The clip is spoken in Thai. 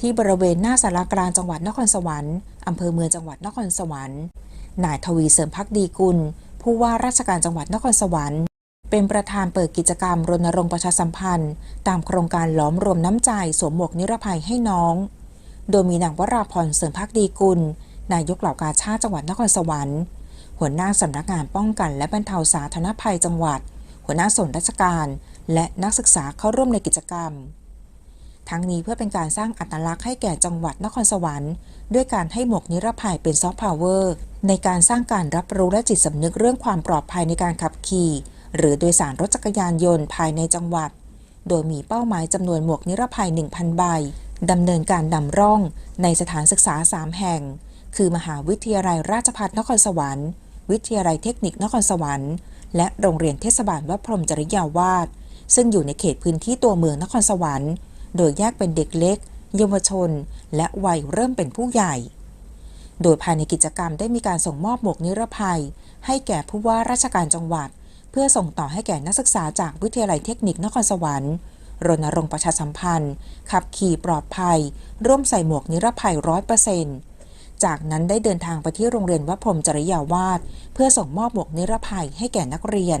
ที่บริเวณหน้าสารกลางจังหวัดนครสวรรค์อำเภอเมืองจังหวัดนครสวรรค์นายทวีเสริมพักดีกุล ผู้ว่าราชการจังหวัดนครสวรรค์เป็นประธานเปิดกิจกรรมรณรงค์ประชาสัมพันธ์ ตามโครงการหล้อมรวมน้ำใจสวมหมวกนิรภัยให้น้อง โดยมีนางวราพรเสริมพักดีกุล นายกเหล่ากาชาติจังหวัดนครสวรรค์ หัวหน้าสำนักงานป้องกันและบรรเทาสาธารณภัยจังหวัด หัวหน้าส่วนราชการ และนักศึกษาเข้าร่วมในกิจกรรม ทั้งนี้เพื่อเป็นการสร้างอัตลักษณ์ให้แก่จังหวัดนครสวรรค์ ด้วยการให้หมวกนิรภัยเป็นซอฟต์พาวเวอร์ในการสร้างการรับรู้และจิตสำนึกเรื่องความปลอดภัยในการขับขี่ หรือโดยสารรถจักรยานยนต์ภายในจังหวัด โดยมีเป้าหมายจำนวนหมวกนิรภัย 1,000 ใบดำเนินการนำร่องในสถานศึกษา 3 แห่ง คือมหาวิทยาลัยราชภัฏนครสวรรค์ วิทยาลัยเทคนิคนครสวรรค์ และโรงเรียนเทศบาลวัดพรหมจริยาวาสซึ่งอยู่ในเขตพื้นที่ตัวเมืองนครสวรรค์ โดยแยกเป็นเด็กเล็ก เยาวชน และวัยเริ่มเป็นผู้ใหญ่ โดยภายในกิจกรรมได้มีการส่งมอบหมวกนิรภัย ให้แก่ผู้ว่าราชการจังหวัด เพื่อส่งต่อให้แก่นักศึกษาจากวิทยาลัยเทคนิคนครสวรรค์รณรงค์ประชาสัมพันธ์ ขับขี่ปลอดภัย ร่วมใส่หมวกนิรภัยร้อยเปอร์เซ็นต์จากนั้นได้เดินทางไปที่โรงเรียนวัดพรมจริยาวาสเพื่อส่งมอบหมวกนิรภัยให้แก่นักเรียน